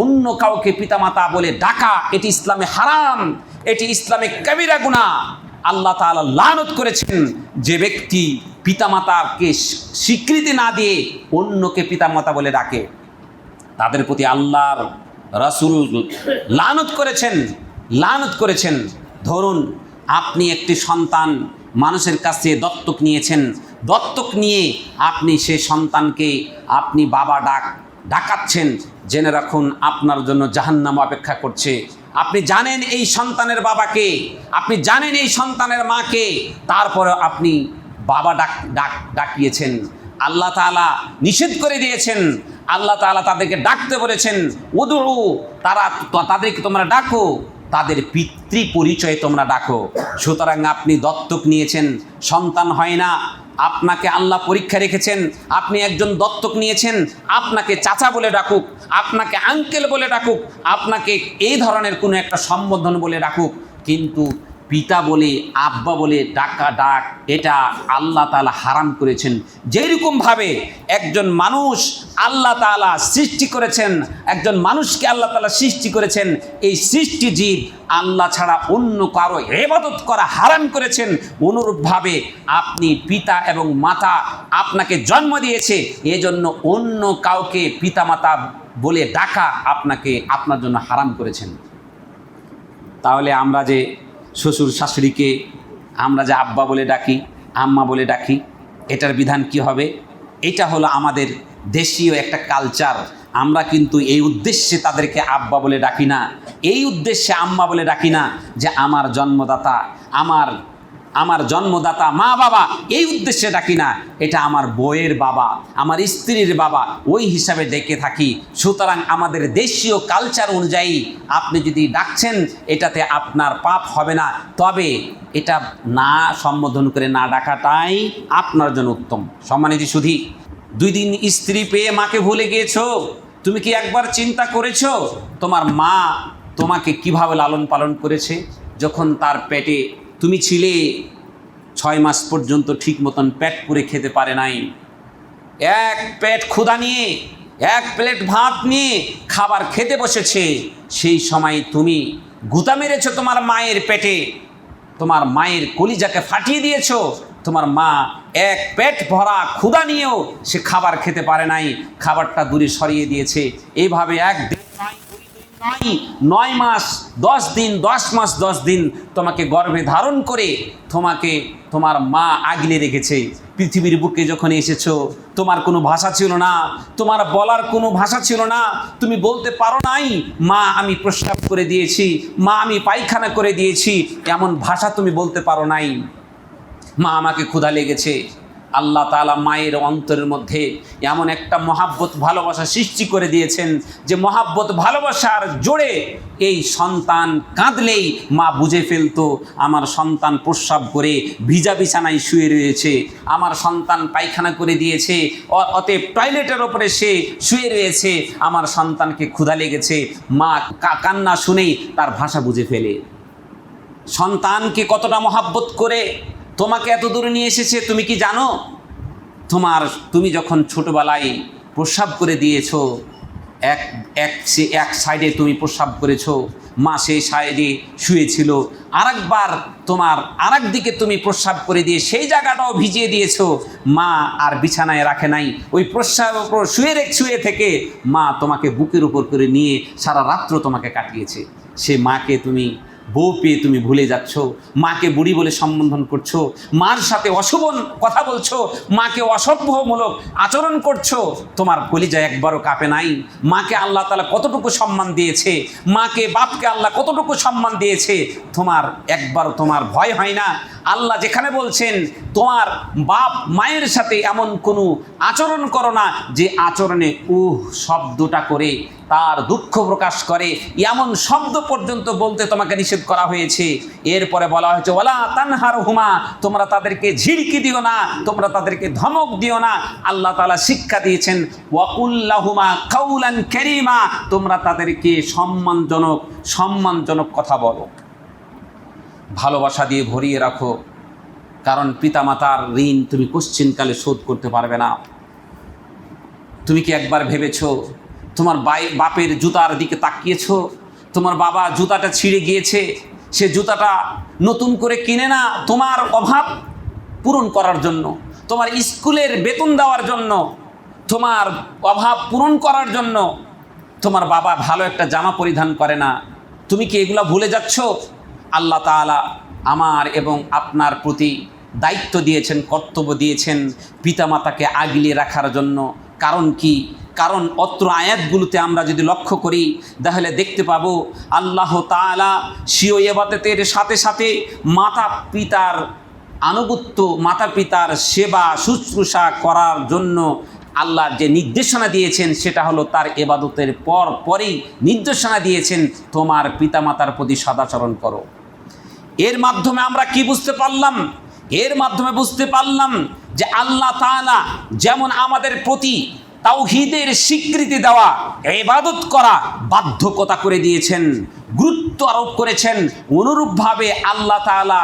অন্য কাউকে পিতামাতা বলে ডাকা, এটি ইসলামে হারাম, এটি ইসলামে কবিরা গুণা আল্লাহ তাআলা লানত করেছেন যে ব্যক্তি পিতামাতাকে স্বীকৃতি না দিয়ে অন্যকে পিতামাতা বলে ডাকে। তাদের প্রতি আল্লাহর রাসূল লানত করেছেন লানত করেছেন। ধরুন, আপনি একটি সন্তান মানুষের কাছে দত্তক নিয়েছেন, দত্তক নিয়ে আপনি সে সন্তানকে আপনি বাবা ডাক ডাকাচ্ছেন, জেনে রাখুন, আপনার জন্য জাহান্নাম অপেক্ষা করছে। আপনি জানেন এই সন্তানের বাবাকে, আপনি জানেন এই সন্তানের মাকে তারপরে আপনি বাবা ডাক ডাক, ডাকিয়েছেন। আল্লাহ তালা নিষেধ করে দিয়েছেন। আল্লাহ তালা তাদেরকে ডাকতে বলেছেন, উদুরু, তারা, তাদেরকে তোমরা ডাকো। তাদের পিতৃ পরিচয়ে তোমরা ডাকো। সুতরাং আপনি দত্তক নিয়েছেন, সন্তান হয় না। আপনাকে আল্লাহ পরীক্ষা রেখেছেন, আপনি একজন দত্তক নিয়েছেন, আপনাকে চাচা বলে ডাকুক, আপনাকে আঙ্কেল বলে ডাকুক, আপনাকে এই ধরনের কোনো একটা সম্বোধন বলে ডাকুক। কিন্তু পিতা বলে, আব্বা বলে, ডাকা, ডাক, এটা আল্লাহ তাআলা হারাম করেছেন। যেরকমভাবে একজন মানুষ আল্লাহ তাআলা সৃষ্টি করেছেন, একজন মানুষকে আল্লাহ তাআলা সৃষ্টি করেছেন, এই সৃষ্টি জীব আল্লাহ ছাড়া অন্য কারও এবাদত করা হারাম করেছেন। অনুরূপভাবে আপনি পিতা এবং মাতা আপনাকে জন্ম দিয়েছে, এজন্য অন্য কাউকে পিতা মাতা বলে ডাকা আপনাকে আপনার জন্য হারাম করেছেন। তাহলে আমরা যে শ্বশুর শাশুড়িকে আমরা যে আব্বা বলে ডাকি, আম্মা বলে ডাকি, এটার বিধান কি হবে? এটা হলো আমাদের দেশীয় একটা কালচার আমরা কিন্তু এই উদ্দেশ্যে তাদেরকে আব্বা বলে ডাকি না। এই উদ্দেশ্যে আম্মা বলে ডাকি না যে আমার জন্মদাতা, আমার আমার জন্মদাতা মা বাবা, এই উদ্দেশ্যে ডাকি না এটা আমার বইয়ের বাবা, আমার স্ত্রীর বাবা, ওই হিসাবে ডেকে থাকি। সুতরাং আমাদের দেশীয় কালচার অনুযায়ী আপনি যদি ডাকছেন, এটাতে আপনার পাপ হবে না। তবে এটা না সম্বোধন করে না ডাকাটাই আপনার জন্য উত্তম। সম্মানিত সুধী, দুই দিন স্ত্রী পেয়ে মাকে ভুলে গিয়েছো? তুমি কি একবার চিন্তা করেছ, তোমার মা তোমাকে কীভাবে লালন পালন করেছে? যখন তার পেটে তুমি ছিলে ছয় মাস পর্যন্ত ঠিক মতন প্যাট করে খেতে পারে নাই। এক পেট ক্ষুধা নিয়ে, এক প্লেট ভাত নিয়ে খাবার খেতে বসেছে। সেই সময় তুমি গুতা মেরেছো তোমার মায়ের পেটে। তোমার মায়ের কলিজাকে ফাটিয়ে দিয়েছ। তোমার মা এক পেট ভরা ক্ষুধা নিয়েও সে খাবার খেতে পারে নাই। খাবারটা দূরে সরিয়ে দিয়েছে। এইভাবে এক দিন নয়, নয়, মাস দশ দিন দশ মাস দশ দিন তোমাকে গর্ভে ধারণ করে তোমাকে তোমার মা আগলে রেখেছে। পৃথিবীর বুকে যখন এসেছ তোমার কোনো ভাষা ছিল না তোমার বলার কোনো ভাষা ছিল না তুমি বলতে পারো নাই মা আমি প্রস্রাব করে দিয়েছি মা আমি পায়খানা করে দিয়েছি। এমন ভাষা তুমি বলতে পারো নাই। মা আমাকে ক্ষুধা লেগেছে। আল্লাহ তাআলা মায়ের অন্তরের মধ্যে এমন একটা মহাব্বত, ভালোবাসা সৃষ্টি করে দিয়েছেন যে মহাব্বত, ভালোবাসার জোরে এই সন্তান কাঁদলেই মা বুঝে ফেলতো, আমার সন্তান প্রস্রাব করে ভিজা বিছানায় শুয়ে রয়েছে, আমার সন্তান পায়খানা করে দিয়েছে অতএব টয়লেটের ওপরে সে শুয়ে রয়েছে, আমার সন্তানকে ক্ষুধা লেগেছে, মা কান্না শুনেই তার ভাষা বুঝে ফেলে। সন্তানকে কতটা মহাব্বত করে তোমাকে এত দূরে নিয়ে এসেছে, তুমি কি জানো? তোমার, তুমি যখন ছোটবেলায় প্রস্রাব করে দিয়েছ, এক এক সে, এক সাইডে তুমি প্রস্রাব করেছ, মা সেই সাইডে শুয়েছিল, আরেকবার তোমার আরেক দিকে তুমি প্রস্রাব করে দিয়ে সেই জায়গাটাও ভিজিয়ে দিয়েছ, মা আর বিছানায় রাখে নাই। ওই প্রস্রাব শুয়ে রেখ, শুয়ে থেকে মা তোমাকে বুকের উপর করে নিয়ে সারা রাত্র তোমাকে কাটিয়েছে। সে মাকে তুমি বউ পেয়ে তুমি ভুলে যাচ্ছ, মাকে বুড়ি বলে সম্বোধন করছ, মার সাথে অশুভ কথা বলছো, মাকে অসভ্যমূলক আচরণ করছ, তোমার কলিজা একবারও কাঁপে নাই। মাকে আল্লাহ তালা কতটুকু সম্মান দিয়েছে, মাকে বাপকে আল্লাহ কতটুকু সম্মান দিয়েছে, তোমার একবারও তোমার ভয় হয় না। আল্লাহ যেখানে বলছেন, তোমার বাপ মায়ের সাথে এমন কোনো আচরণ করো না, যে আচরণে উহ শব্দটা করে তার দুঃখ প্রকাশ করে, এমন শব্দ পর্যন্ত বলতে তোমাকে নিষেধ করা হয়েছে। এরপরে বলা হয়েছে ওলা তানহার হুমা তোমরা তাদেরকে ঝিড়কি দিও না, তোমরা তাদেরকে ধমক দিও না। আল্লাহ তাআলা শিক্ষা দিয়েছেন, ওয়াকুল্লাহুমা কাউলান কেরিমা তোমরা তাদেরকে সম্মানজনক সম্মানজনক কথা বলো। ভালোবাসা দিয়ে ভরিয়ে রাখো, কারণ পিতামাতার ঋণ তুমি কোশ্চিনকালে শোধ করতে পারবে না। তুমি কি একবার ভেবেছো তোমার বাই বাপের জুতার দিকে তাকিয়েছো? তোমার বাবা জুতাটা ছিঁড়ে গিয়েছে, সে জুতাটা নতুন করে কিনে না তোমার অভাব পূরণ করার জন্য, তোমার স্কুলের বেতন দেওয়ার জন্য, তোমার অভাব পূরণ করার জন্য তোমার বাবা ভালো একটা জামা পরিধান করে না। তুমি কি এগুলো ভুলে যাচ্ছ? আল্লাহ তাআলা আমার এবং আপনার প্রতি দায়িত্ব দিয়েছেন, কর্তব্য দিয়েছেন পিতামাতাকে আগলিয়ে রাখার জন্য। কারণ কি? কারণ অত্র আয়াতগুলোতে আমরা যদি লক্ষ্য করি, তাহলে দেখতে পাবো আল্লাহ তাআলা সিও এবাতের সাথে সাথে মাতা পিতার আনুগত্য, মাতা পিতার সেবা, শুশ্রূষা করার জন্য আল্লাহ যে নির্দেশনা দিয়েছেন, সেটা হলো তার এবাদতের পর পরেই নির্দেশনা দিয়েছেন, তোমার পিতামাতার প্রতি সদাচরণ করো। এর মাধ্যমে আমরা কি বুঝতে পারলাম? এর মাধ্যমে বুঝতে পারলাম যে আল্লাহ তাআলা যেমন আমাদের প্রতি তাওহীদের স্বীকৃতি দেওয়া এবাদত করা বাধ্যকতা করে দিয়েছেন, গুরুত্ব আরোপ করেছেন। অনুরূপভাবে আল্লাহ তাআলা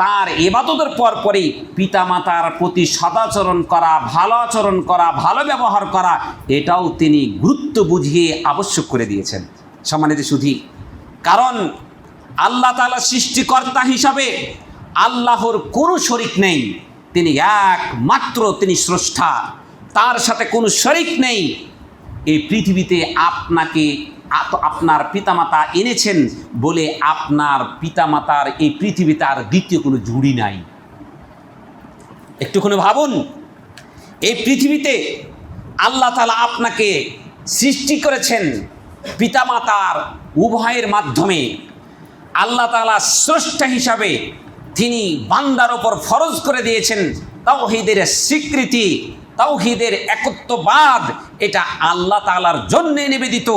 তার এবাদতের পর পরই পিতামাতার প্রতি সদাচরণ করা, ভালো আচরণ করা, ভালো ব্যবহার করা, এটাও তিনি গুরুত্ব বুঝিয়ে আবশ্যক করে দিয়েছেন। সম্মানিত সুধী, কারণ আল্লাহ তাআলা সৃষ্টিকর্তা হিসাবে আল্লাহর কোনো শরিক নেই। তিনি একমাত্র তিনি স্রষ্টা। তার সাথে কোনো শরিক নেই। এই পৃথিবীতে আপনাকে আপ- আপনার পিতামাতা এনেছেন বলে আপনার পিতামাতার এই পৃথিবীতে আর দ্বিতীয় কোনো জুড়ি নাই। একটুখানি ভাবুন, এই পৃথিবীতে আল্লাহ তালা আপনাকে সৃষ্টি করেছেন পিতামাতার উভয়ের মাধ্যমে। আল্লাহ তালা স্রষ্টা হিসাবে তিনি বান্দার ওপর ফরজ করে দিয়েছেন, তাওহীদের স্বীকৃতি তাওহীদের একত্ববাদ, এটা আল্লাহ তাআলার জন্যে নিবেদিত।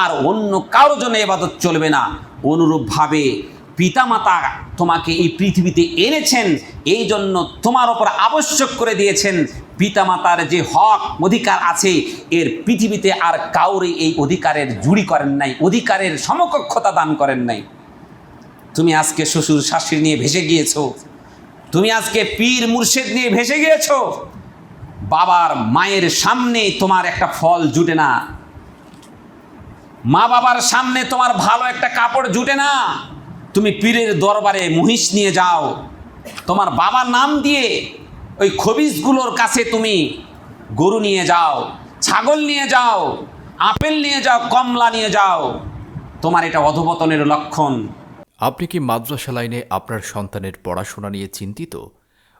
আর অন্য কারোর জন্য এবাদত চলবে না। অনুরূপভাবে পিতামাতা তোমাকে এই পৃথিবীতে এনেছেন এই জন্য তোমার ওপর আবশ্যক করে দিয়েছেন। পিতামাতার যে হক, অধিকার আছে, এর পৃথিবীতে আর কাউরে এই অধিকারের জুড়ি করেন নাই, অধিকারের সমকক্ষতা দান করেন নাই। তুমি আজকে শ্বশুর শাশুড়ি নিয়ে ভেসে গিয়েছো। তুমি আজকে পীর মুর্শেদ নিয়ে ভেসে গিয়েছো। বাবার মায়ের সামনে তোমার একটা ফল জুটে না। মা বাবার সামনে তোমার ভালো একটা কাপড় জুটে না। তুমি পীরের দরবারে মহিষ নিয়ে যাও। তোমার বাবার নাম দিয়ে ওই খবিজগুলোর কাছে তুমি গরু নিয়ে যাও, ছাগল নিয়ে যাও, আপেল নিয়ে যাও, কমলা নিয়ে যাও। তোমার এটা অধপতনের লক্ষণ। আপনি কি মাদ্রাসা লাইনে আপনার সন্তানের পড়াশোনা নিয়ে চিন্তিত?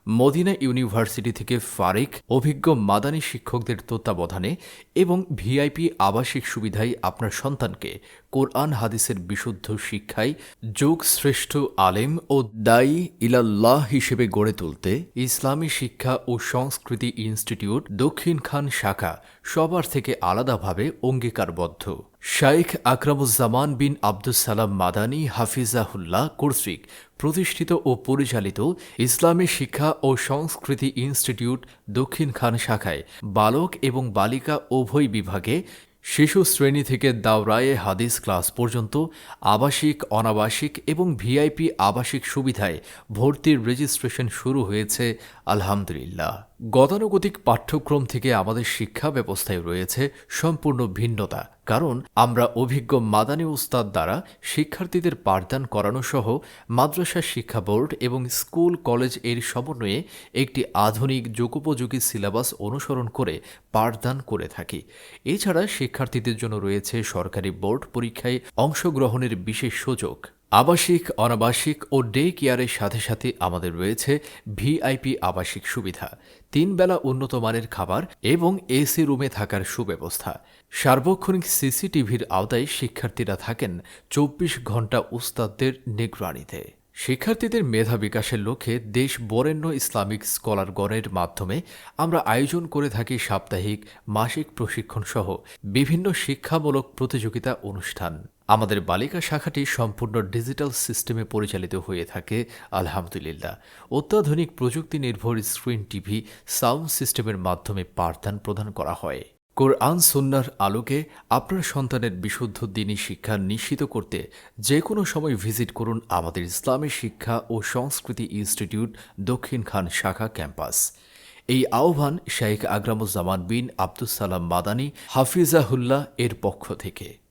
মদিনা ইউনিভার্সিটি থেকে ফারিক, অভিজ্ঞ মাদানী শিক্ষকদের তত্ত্বাবধানে এবং ভিআইপি আবাসিক সুবিধায় আপনার সন্তানকে কোরআন হাদিসের বিশুদ্ধ শিক্ষায় যোগ শ্রেষ্ঠ আলেম ও দায়ী ইলাল্লাহ হিসেবে গড়ে তুলতে ইসলামী শিক্ষা ও সংস্কৃতি ইনস্টিটিউট দক্ষিণ খান শাখা সবার থেকে আলাদাভাবে অঙ্গীকারবদ্ধ। শাইখ আকরামুজ্জামান বিন আব্দুস সালাম মাদানী হাফিজাহুল্লাহ কর্তৃক প্রতিষ্ঠিত ও পরিচালিত ইসলামী শিক্ষা ও সংস্কৃতি ইনস্টিটিউট দক্ষিণ খান শাখায় বালক এবং বালিকা উভয় বিভাগে শিশু শ্রেণি থেকে দাওরায়ে হাদিস ক্লাস পর্যন্ত, আবাসিক, অনাবাসিক এবং ভিআইপি আবাসিক সুবিধায় ভর্তির রেজিস্ট্রেশন শুরু হয়েছে, আলহামদুলিল্লাহ। গতানুগতিক পাঠ্যক্রম থেকে আমাদের শিক্ষা ব্যবস্থায় রয়েছে সম্পূর্ণ ভিন্নতা, কারণ আমরা অভিজ্ঞ মাদানী উস্তাদ দ্বারা শিক্ষার্থীদের পাঠদান করানো সহ মাদ্রাসা শিক্ষা বোর্ড এবং স্কুল, কলেজের সমন্বয়ে একটি আধুনিক যুগোপযোগী সিলেবাস অনুসরণ করে পাঠদান করে থাকি। এছাড়া শিক্ষার্থীদের জন্য রয়েছে সরকারি বোর্ড পরীক্ষায় অংশগ্রহণের বিশেষ সুযোগ। আবাসিক, অনাবাসিক ও ডে কেয়ারের সাথে সাথে আমাদের রয়েছে ভিআইপি আবাসিক সুবিধা, তিন বেলা উন্নত মানের খাবার এবং এসি রুমে থাকার সুব্যবস্থা। সার্বক্ষণিক সিসিটিভির আওতায় শিক্ষার্থীরা থাকেন চব্বিশ ঘণ্টা উস্তাদদের নিগরানিতে। শিক্ষার্থীদের মেধা বিকাশের লক্ষ্যে দেশ বরেণ্য ইসলামিক স্কলারগণের মাধ্যমে আমরা আয়োজন করে থাকি সাপ্তাহিক, মাসিক প্রশিক্ষণ সহ বিভিন্ন শিক্ষামূলক প্রতিযোগিতা অনুষ্ঠান। আমাদের বালিকা শাখাটি সম্পূর্ণ ডিজিটাল সিস্টেমে পরিচালিত হয়ে থাকে, আলহামদুলিল্লাহ। অত্যাধুনিক প্রযুক্তি নির্ভর স্ক্রিন টিভি সাউন্ড সিস্টেমের মাধ্যমে পাঠদান প্রদান করা হয়। কোরআন সুন্নার আলোকে আপনার সন্তানের বিশুদ্ধ দিনী শিক্ষা নিশ্চিত করতে যে কোনো সময় ভিজিট করুন আমাদের ইসলামী শিক্ষা ও সংস্কৃতি ইনস্টিটিউট দক্ষিণ খান শাখা ক্যাম্পাস। এই আহ্বান শেখ আকরামুজ্জামান বিন আব্দুস সালাম মাদানী হাফিজাহুল্লাহ এর পক্ষ থেকে।